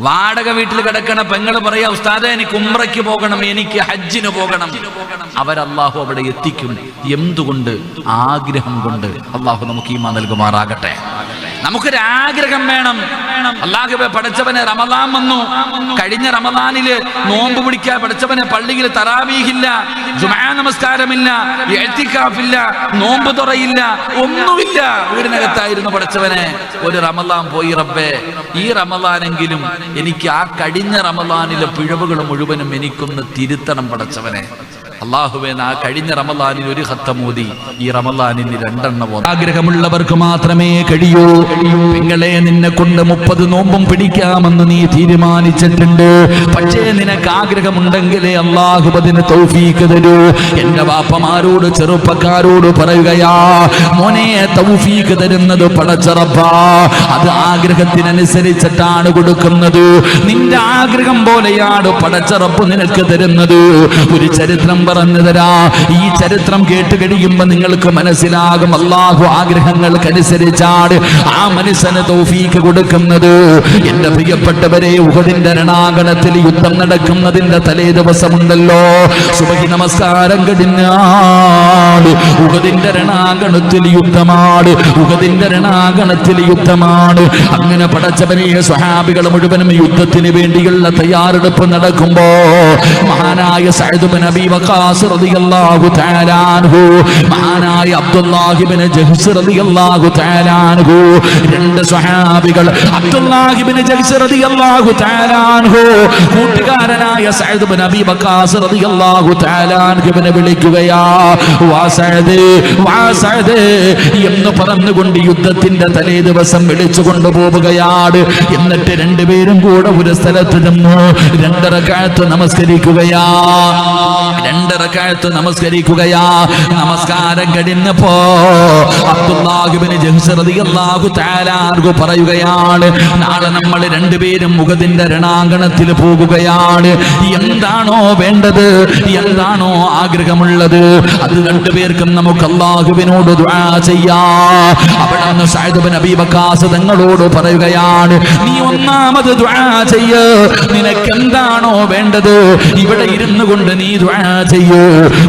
വാടക വീട്ടിൽ കിടക്കണ പെങ്ങൾ പറയാ ഉസ്താദെ എനിക്ക് ഉമ്രയ്ക്ക് പോകണം എനിക്ക് ഹജ്ജിന് പോകണം. അവരല്ലാഹു അവിടെ എത്തിക്കും. എന്തുകൊണ്ട്? ആഗ്രഹം കൊണ്ട്. അള്ളാഹു നമുക്ക് ഈ നൽകുമാറാകട്ടെ. നമുക്കൊരു ആഗ്രഹം വേണം. അള്ളാഹുബെ പഠിച്ചവനെ റമദാൻ വന്നു. കഴിഞ്ഞ റമദാനിൽ നോമ്പ് പിടിക്കാൻ പഠിച്ചവനെ പള്ളിയിൽ തറാവീഹില്ല ജുമാ നമസ്കാരമില്ല എഴുത്തിക്കാഫില്ല നോമ്പ് തുറയില്ല ഒന്നുമില്ല. വീടിനകത്തായിരുന്നു പഠിച്ചവനെ. ഒരു റമദാൻ പോയി റബ്ബേ ഈ റമദാനെങ്കിലും എനിക്ക് ആ കഴിഞ്ഞ റമദാനിലെ പിഴവുകൾ മുഴുവനും എനിക്കൊന്ന് തിരുത്തണം പഠിച്ചവനെ. അള്ളാഹുവേ ആ കഴിഞ്ഞ റമലാനിൽ ഒരു ഹത്തമോദി ഈ റമലാനിൽ രണ്ടെണ്ണം. ആഗ്രഹമുള്ളവർക്ക് മാത്രമേ കഴിയൂ. നിങ്ങളെ നിന്നെ കൊണ്ട് മുപ്പത് നോമ്പും പിടിക്കാമെന്ന് നീ തീരുമാനിച്ചിട്ടുണ്ട്. പക്ഷേ നിനക്ക് ആഗ്രഹമുണ്ടെങ്കിലേ അള്ളാഹു അതിന് തൗഫീക്ക് തരൂ. എന്റെ വാപ്പമാരോട് ചെറുപ്പക്കാരോട് പറയുകയാ മോനെ തൗഫീക്ക് തരുന്നത് പടച്ചറപ്പാ അത് ആഗ്രഹത്തിനനുസരിച്ചിട്ടാണ് കൊടുക്കുന്നത്. നിന്റെ ആഗ്രഹം പോലെയാണ് പടച്ചറപ്പ് നിനക്ക് തരുന്നത്. ഒരു ചരിത്രം പറഞ്ഞു തരാ ഈ ചരിത്രം കേട്ട് കഴിയുമ്പോ നിങ്ങൾക്ക് മനസ്സിലാകും. അള്ളാഹു ആഗ്രഹങ്ങൾക്കനുസരിച്ചാണ് ആ മനുഷ്യന് തൗഫീക്ക് കൊടുക്കുന്നത്. എന്റെ പ്രിയപ്പെട്ടവരെ ഉഹദിന്റെ രണാകണത്തിൽ യുദ്ധം നടക്കുന്നതിന്റെ തലേ ദിവസമുണ്ടല്ലോ. സുബഹി നമസ്കാരം കഴിഞ്ഞാട് ഉഹദിന്റെ രണാകണത്തിൽ യുദ്ധമാണ്. ഉഹദിന്റെ രണാകണത്തിൽ യുദ്ധമാണ്. അങ്ങനെ പടച്ചവനെ സ്വഹാബികൾ മുഴുവനും യുദ്ധത്തിന് വേണ്ടിയുള്ള തയ്യാറെടുപ്പ് നടക്കുമ്പോ മഹാനായ സഅദ് നബി വഖാസ് റളിയല്ലാഹു തആല അൻഹു മഹാനായ അബ്ദുല്ലാഹിബ്നു ജഹ്സ് റളിയല്ലാഹു തആല അൻഹു രണ്ട് സ്വഹാബികൾ അബ്ദുല്ലാഹിബ്നു ജഹ്സ് റളിയല്ലാഹു തആല അൻഹു കൂട്ടുകാരനായ സഅദ് ബിൻ അബീ വഖാസ് റളിയല്ലാഹു തആല അൻഹുവിനെ വിളിക്കുകയാ വാ സഅദ് വാ സഅദ് എന്ന് പറഞ്ഞുകൊണ്ട് യുദ്ധത്തിന്റെ തലേ ദിവസം വിളിച്ചു കൊണ്ടുപോവുകയാണ്. എന്നിട്ട് രണ്ടുപേരും കൂടെ ഒരു സ്ഥലത്ത് നിന്നു രണ്ടരക്കാലത്ത് നമസ്കരിക്കുകയാ. രണ്ടരക്കാലത്ത് നമസ്കരിക്കുകയാ. നമസ്കാരം കഴിഞ്ഞപ്പോ അബ്ദുല്ലാഹുബിന് പറയുകയാണ് നാളെ നമ്മൾ രണ്ടുപേരും മുഖത്തിന്റെ രണാങ്കണത്തിൽ പോകുകയാണ്. എന്താണോ വേണ്ടത് എന്താണോ ആഗ്രഹമുള്ളത് അത് രണ്ടുപേർക്കും നമുക്ക് അള്ളാഹുവിനോട് ചെയ്യാ. അവിടെ നിന്ന് സായുധബൻ അബീബക്കാസ് അബീ തങ്ങളോട് പറയുകയാണ് നീ ഒന്നാമത് ചെയ്യ. നിനക്ക് എന്താണോ വേണ്ടത് ഇവിടെ ഇരുന്നു കൊണ്ട് നീ ചെയ്യ്.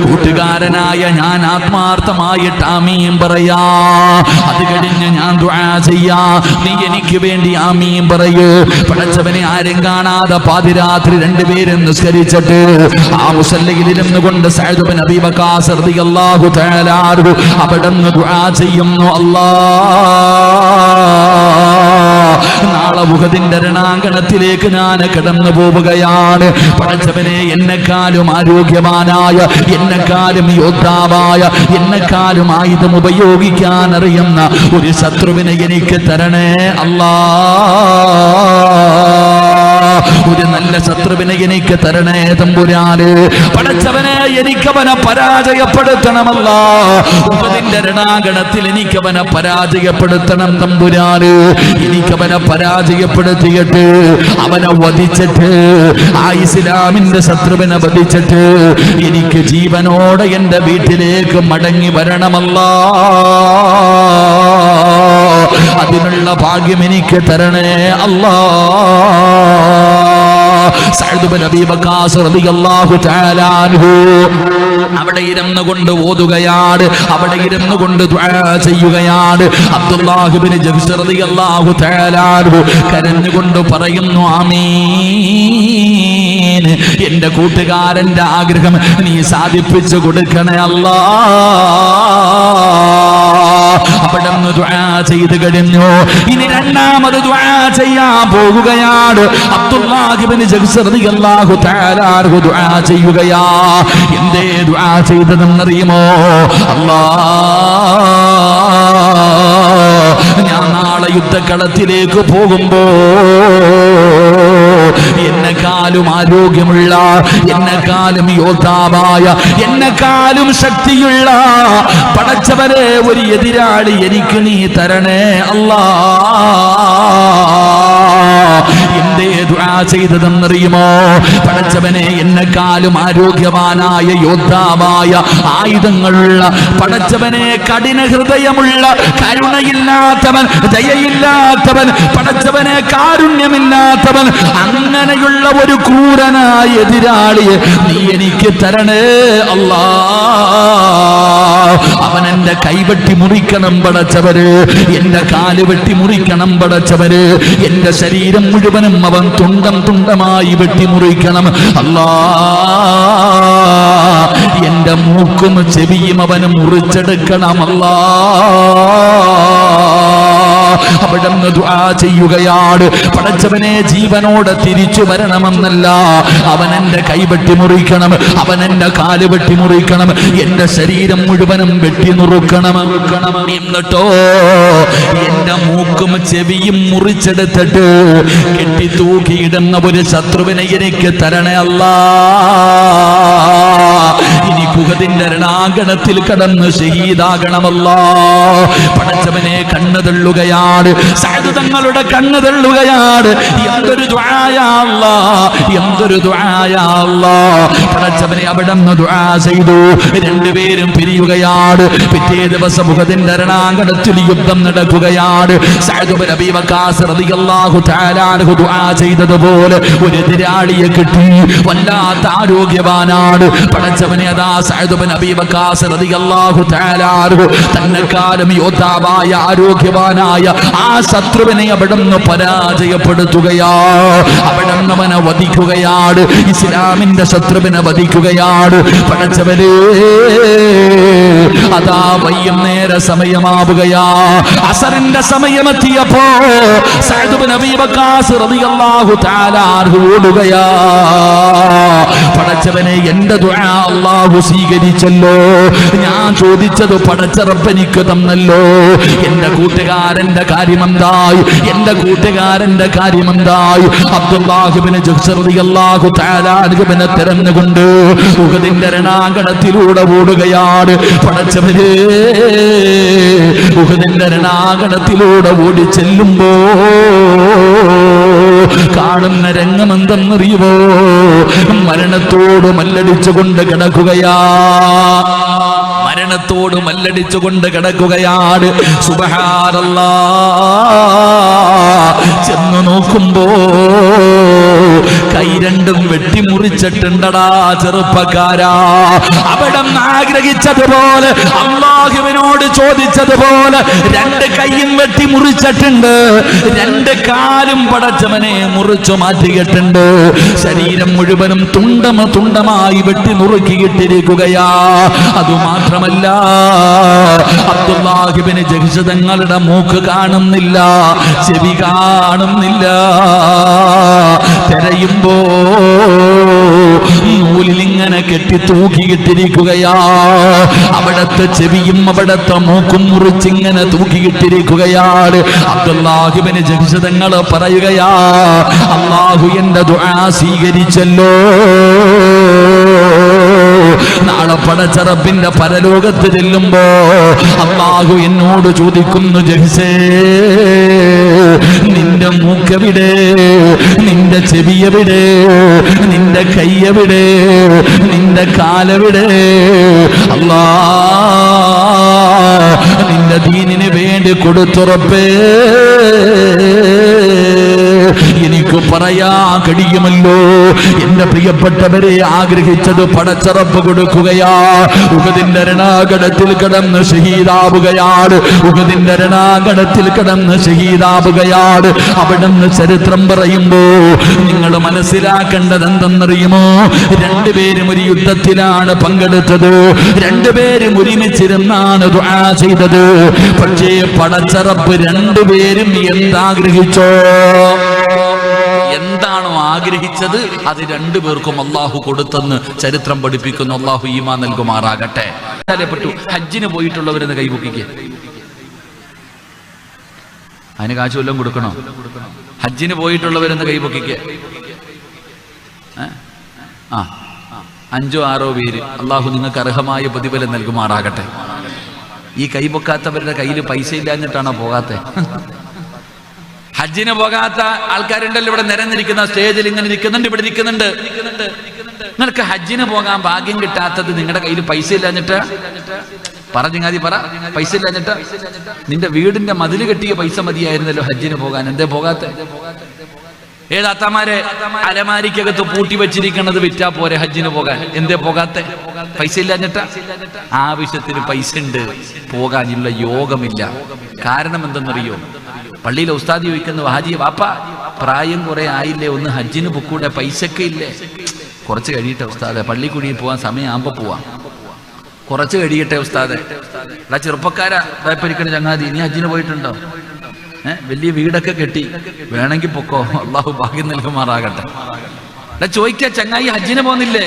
കൂട്ടുകാരനായ ഞാൻ ആത്മാർത്ഥമായിട്ട് ആമീൻ പറയാ. അത് കഴിഞ്ഞ് ഞാൻ ചെയ്യാ. നീ എനിക്ക് വേണ്ടി ആമീൻ പറയൂ. പടച്ചവനെ ആരും കാണാതെ പാതിരാത്രി രണ്ടുപേരും നിസ്കരിച്ചിട്ട് ആ മുസല്ലയിൽ ഇരുന്ന് കൊണ്ട് സഅദ് ബിൻ അബീ വഖാസ് റളിയല്ലാഹു തആല അൻഹു ദുആ ചെയ്യുന്നു. അല്ലാ. നാളെ മുഖത്തിന്റെ രണാങ്കണത്തിലേക്ക് ഞാൻ കടന്നു പോവുകയാണ് പടച്ചവനെ എന്നെക്കാളും ആരോഗ്യവാനായ എന്നെക്കാലും യോദ്ധാവായ എന്നെക്കാലും ആയുധം ഉപയോഗിക്കാൻ അറിയുന്ന ഒരു ശത്രുവിനെ എനിക്ക് തരണേ അല്ലാ. ഒരു നല്ല ശത്രുവിനെ എനിക്ക് തരണേ തമ്പുരാന്. പടച്ചവനെ എനിക്കവനെ പരാജയപ്പെടുത്തണമല്ല. ഉപതിന്റെ രണാങ്കണത്തിൽ എനിക്കവനെ പരാജയപ്പെടുത്തണം തമ്പുരാന്. എനിക്കവനെ പരാജയപ്പെടുത്തിയിട്ട് അവനെ വധിച്ചിട്ട് ആ ഇസ്ലാമിന്റെ ശത്രുവിനെ വധിച്ചിട്ട് എനിക്ക് ജീവനോടെ എന്റെ വീട്ടിലേക്ക് മടങ്ങി വരണമല്ല. അതിനുള്ള ഭാഗ്യം എനിക്ക് തരണേ അല്ലാ. അവിടെ ഇരുന്നു കൊണ്ട് ഓതുകയാണ് അവിടെ ഇരുന്നു കൊണ്ട് ചെയ്യുകയാണ്. അബ്ദുല്ലാഹിബിന് ബിൻ ജബ്സ് തആല അൻഹു കരഞ്ഞുകൊണ്ട് പറയുന്നു ആമീൻ. എന്റെ കൂട്ടുകാരന്റെ ആഗ്രഹം നീ സാധിപ്പിച്ചു കൊടുക്കണേ അല്ലാ. അവിടെ ദുആ ചെയ്ത് കഴിഞ്ഞു. ഇനി രണ്ടാമത് ദുആ ചെയ്യാൻ പോകുകയാണ്. അബ്ദുല്ലാഹിബ്നു ജബ്സ് റളിയല്ലാഹു തആല അൻഹു ദുആ ചെയ്യുകയാ. എന്തേ ദുആ ചെയ്തതെന്നറിയുമോ? അല്ലാ ഞാൻ നാളെ യുദ്ധക്കളത്തിലേക്ക് പോകുമ്പോ എന്നെക്കാളും ആരോഗ്യമുള്ള എന്നെക്കാളും യോദ്ധാവായ എന്നെക്കാളും ശക്തിയുള്ള പടച്ചവരെ ഒരു എതിരാളി എനിക്ക് നീ തരണേ അല്ലാ. എന്തേ ദുആ ചെയ്തതെന്നറിയുമോ? പടച്ചവനെ എന്നെക്കാളും ആരോഗ്യവാനായ യോദ്ധാവായ ആയുധങ്ങളുള്ള പടച്ചവനെ കഠിന ഹൃദയമുള്ള കരുണയില്ലാത്തവൻ ദയയില്ലാത്തവൻ പടച്ചവനെ കാരുണ്യമില്ലാത്തവൻ അങ്ങനെയുള്ള ഒരു ക്രൂരനായ എതിരാളിയെ നീ എനിക്ക് തരണേ അല്ലാ. അവൻ എന്റെ കൈവെട്ടി മുറിക്കണം പടച്ചവര്. എന്റെ കാൽ വെട്ടി മുറിക്കണം പടച്ചവര്. എന്റെ ശരീരം മുഴുവനും അവൻ തുണ്ടം തുണ്ടമായി വെട്ടി മുറിക്കണം. അല്ലാ എന്റെ മൂക്കും ചെവിയും അവന് അവിടുന്ന് ദുആ ചെയ്യുകയാണ് പടച്ചവനെ ജീവനോടെ തിരിച്ചു വരണമെന്നല്ല. അവൻ എന്റെ കൈവെട്ടി മുറിക്കണം. അവൻ എന്റെ കാൽ വെട്ടി മുറിക്കണം. എന്റെ ശരീരം മുഴുവനും വെട്ടി നുറുക്കണം. എന്നിട്ടോ എന്റെ മൂക്കും ചെവിയും മുറിച്ചെടുത്തിട്ട് കെട്ടി തൂക്കിയിടുന്ന ഒരു ശത്രുവിനെ എനിക്ക് തരണേ അല്ലാ. ഇനി രണാഗണത്തിൽ കടന്ന് ഷഹീദാകണമല്ല പടച്ചവനെ കണ്ണു തള്ളുകയാണ്. സാധു തങ്ങളുടെ കണ്ണു തള്ളുകയാണ്. എന്തൊരു ദ്വായല്ല എന്തൊരു ദ്വായല്ല പടച്ചവനെ അവിടെ നിന്ന് ദ്വാ ചെയ്തു. രണ്ടുപേരും പിരിയുകയാണ്. പിറ്റേ ദിവസം മുഖത്തിന്റെ രണാങ്കണത്തിൽ യുദ്ധം നടക്കുകയാണ്. ദുആ ചെയ്തതുപോലെ ഒരു എതിരാളിയെ കിട്ടി. വല്ലാത്ത ആരോഗ്യവാനാണ്. പടച്ചവനെ അതാ തന്നെക്കാലം യോദ്ധാവായ ആരോഗ്യവാനായ ആ ശത്രുവിനെ അവിടുന്ന് പരാജയപ്പെടുത്തുകയാ. അവിടുന്ന് അവനെ വധിക്കുകയാണ്. ഇസ്ലാമിന്റെ ശത്രുവിനെ വധിക്കുകയാണ്. പടച്ചവരേ അതാ വൈകുന്നേര സമയമാവുകയാ. അസറിന്റെ സമയമെത്തിയപ്പോ ഓടുകയാ. പടച്ചവനെ എന്റെ ദുആ അല്ലാഹു സ്വീകരിച്ചല്ലോ. ഞാൻ ചോദിച്ചത് പടച്ച റബ്ബെനിക്ക് തന്നല്ലോ. എന്റെ കൂട്ടുകാരന്റെ കാര്യമെന്തായി? എന്റെ കൂട്ടുകാരന്റെ കാര്യമെന്തായി? അബ്ദുല്ലാഹിബിന് റളിയല്ലാഹു തആല അൻഹുവിനെ തിരഞ്ഞുകൊണ്ട് ഉഹദിന്റെ രണാകണത്തിലൂടെ ഓടുകയാണ്. പടച്ചവര് ഉഹദിന്റെ രണാകണത്തിലൂടെ ഓടി ചെല്ലുമ്പോ കാണുന്ന രംഗം എന്തെന്നറിയുമോ മരണത്തോട് മല്ലടിച്ചുകൊണ്ട് കിടക്കുകയാ. മരണത്തോട് മല്ലടിച്ചുകൊണ്ട് കിടക്കുകയാണ്. സുബഹാനല്ലാ. ചെന്ന് നോക്കുമ്പോ കൈ രണ്ടും വെട്ടിമുറിച്ചിട്ടുണ്ടടാ ചെറുപ്പക്കാരാ. അവിടെ ആഗ്രഹിച്ചതുപോലെ അള്ളാഹുവിനോട് ചോദിച്ചതുപോലെ രണ്ട് കൈയും വെട്ടി മുറിച്ചിട്ടുണ്ട് രണ്ട് കാലും പടച്ചവനെ മുറിച്ചു മാറ്റിയിട്ടുണ്ട്. ശരീരം മുഴുവനും തുണ്ടമ തുണ്ടമായി വെട്ടി നുറുക്കിയിട്ടിരിക്കുകയാ അതുമാത്രമല്ല അബ്ദുല്ലാഹിബിന് ജഹിഷതങ്ങളുടെ മൂക്ക് കാണുന്നില്ല ചെവി കാണുന്നില്ല. തെരയുമ്പോ നൂലിൽ ഇങ്ങനെ കെട്ടി തൂക്കിയിട്ടിരിക്കുകയാ. അവിടത്തെ ചെവിയും അവിടത്തെ മൂക്കും മുറിച്ചിങ്ങനെ തൂക്കിയിട്ടിരിക്കുകയാണ്. അബ്ദുല്ലാഹിബിന് ജഹിഷതങ്ങൾ പറയുകയാ അള്ളാഹു എന്റെ ദുആ സ്വീകരിച്ചല്ലോ. നാളെ പടച്ചറപ്പിന്റെ പരലോകത്ത് ചെല്ലുമ്പോ അള്ളാഹു എന്നോട് ചോദിക്കുന്നു ജഹിസേ നിന്റെ മൂക്കെവിടെ? നിന്റെ ചെവിയെവിടെ? നിന്റെ കയ്യെവിടെ നിന്റെ കാലെവിടെ? അല്ലാ നിന്റെ ദീനിന് വേണ്ടി കൊടുത്തുറപ്പേ. പറയാ കഴിയുമല്ലോ എന്റെ പ്രിയപ്പെട്ടവരെ ആഗ്രഹിച്ചത് പടച്ചറപ്പ് കൊടുക്കുകയാ. ഉഗതിന്റെ രണാകടത്തിൽ കിടന്ന് ഷഹീദാവുകയാണ്. ഉഗതിന്റെ രണാകടത്തിൽ കിടന്ന് ഷഹീദാവുകയാണ്. അവിടുന്ന് ചരിത്രം പറയുമ്പോ നിങ്ങൾ മനസ്സിലാക്കേണ്ടത് എന്തെന്നറിയുമോ രണ്ടുപേരും ഒരു യുദ്ധത്തിലാണ് പങ്കെടുത്തത്. രണ്ടുപേരും ഒരുമിച്ചിരുന്നാണ് ദുആ ചെയ്തത്. പക്ഷേ പടച്ചറപ്പ് രണ്ടുപേരും എന്താഗ്രഹിച്ചോ? എന്താണോ ആഗ്രഹിച്ചത് അത് രണ്ടു പേർക്കും അള്ളാഹു കൊടുത്തെന്ന് ചരിത്രം പഠിപ്പിക്കുന്നു. അള്ളാഹു ഈമാ നൽകുമാറാകട്ടെ. പെട്ടു ഹജ്ജിന് പോയിട്ടുള്ളവരെന്ന് കൈപൊക്കിക്ക് അതിന് കാശ് കൊടുക്കണോ? ഹജ്ജിന് പോയിട്ടുള്ളവരെന്ന് കൈപൊക്കിക്ക്? ആ. അഞ്ചോ ആറോ പേര്. അള്ളാഹു നിങ്ങൾക്ക് അർഹമായ പ്രതിഫലം നൽകുമാറാകട്ടെ. ഈ കൈപൊക്കാത്തവരുടെ കയ്യിൽ പൈസ ഇല്ലാഞ്ഞിട്ടാണോ പോകാത്തെ? ഹജ്ജിന് പോകാത്ത ആൾക്കാരുണ്ടല്ലോ ഇവിടെ നിരന്നിരിക്കുന്ന സ്റ്റേജിൽ ഇങ്ങനെ നിൽക്കുന്നുണ്ട് ഇവിടെ നിൽക്കുന്നുണ്ട്. നിങ്ങൾക്ക് ഹജ്ജിന് പോകാൻ ഭാഗ്യം കിട്ടാത്തത് നിങ്ങളുടെ കയ്യിൽ പൈസ ഇല്ലാഞ്ഞിട്ട് പറഞ്ഞാതി പറ പൈസ ഇല്ലാഞ്ഞിട്ട് നിന്റെ വീടിന്റെ മതിൽ കെട്ടിയ പൈസ മതിയായിരുന്നല്ലോ ഹജ്ജിന് പോകാൻ. എന്തേ പോകാത്ത? ഏതാത്തമാരെ അലമാരിക്കകത്ത് പൂട്ടി വെച്ചിരിക്കുന്നത് വിറ്റാ പോരെ ഹജ്ജിന് പോകാൻ. എന്തേ പോകാത്തെ? പൈസ ഇല്ലാഞ്ഞിട്ട ആവശ്യത്തിന് പൈസ ഉണ്ട്. പോകാനുള്ള യോഗമില്ല. കാരണം എന്തെന്നറിയോ? പള്ളിയിലെ ഉസ്താദി ചോദിക്കുന്നു ഹാജി വാപ്പ പ്രായം കുറെ ആയില്ലേ? ഒന്ന് ഹജ്ജിന് പൊക്കൂടെ പൈസക്ക് ഇല്ലേ? കുറച്ച് കഴിയട്ടെ ഉസ്താദെ പള്ളി കുടി പോവാൻ സമയമാകുമ്പോ പോവാം. കുറച്ച് കഴിയട്ടെ ഉസ്താദെ. എടാ ചെറുപ്പക്കാരാ വയപ്പരിക്കണ ചങ്ങാതി ഇനി ഹജ്ജിന് പോയിട്ടുണ്ടോ? ഏഹ് വലിയ വീടൊക്കെ കെട്ടി വേണമെങ്കിൽ പൊക്കോ? അള്ളാഹു ഭാഗ്യം നൽകുമാറാകട്ടെ. എടാ ചോദിക്ക ചങ്ങായി ഹജ്ജിന് പോന്നില്ലേ?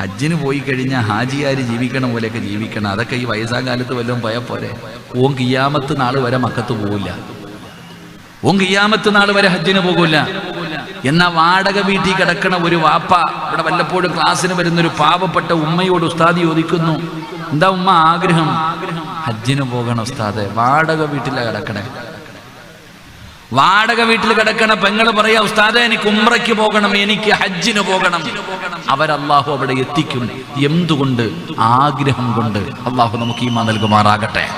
ഹജ്ജിന് പോയി കഴിഞ്ഞാൽ ഹാജിയാര് ജീവിക്കണ പോലെയൊക്കെ ജീവിക്കണം. അതൊക്കെ ഈ വയസ്സാം കാലത്ത് വല്ലതും പോയാൽ പോരെ. ഓൻ കിയാമത്ത് നാൾ വരെ മക്കത്ത് പോവില്ല. ഓൻ കിയാമത്ത് നാൾ വരെ ഹജ്ജിന് പോകൂല എന്നാ വാടക വീട്ടിൽ കിടക്കണ ഒരു വാപ്പ ഇവിടെ വല്ലപ്പോഴും ക്ലാസ്സിന് വരുന്ന ഒരു പാവപ്പെട്ട ഉമ്മയോട് ഉസ്താദി ചോദിക്കുന്നു എന്താ ഉമ്മ ആഗ്രഹം? ഹജ്ജിന് പോകണം ഉസ്താദെ. വാടക വീട്ടിലാണ് കിടക്കണേ. വാടക വീട്ടിൽ കിടക്കണ പെങ്ങൾ പറയാ ഉസ്താദെ എനിക്ക് ഉമ്രയ്ക്ക് പോകണം എനിക്ക് ഹജ്ജിന് പോകണം. അവരല്ലാഹു അവിടെ എത്തിക്കും. എന്തുകൊണ്ട്? ആഗ്രഹം കൊണ്ട്. അള്ളാഹു നമുക്ക് ഈ നൽകുമാറാകട്ടെ.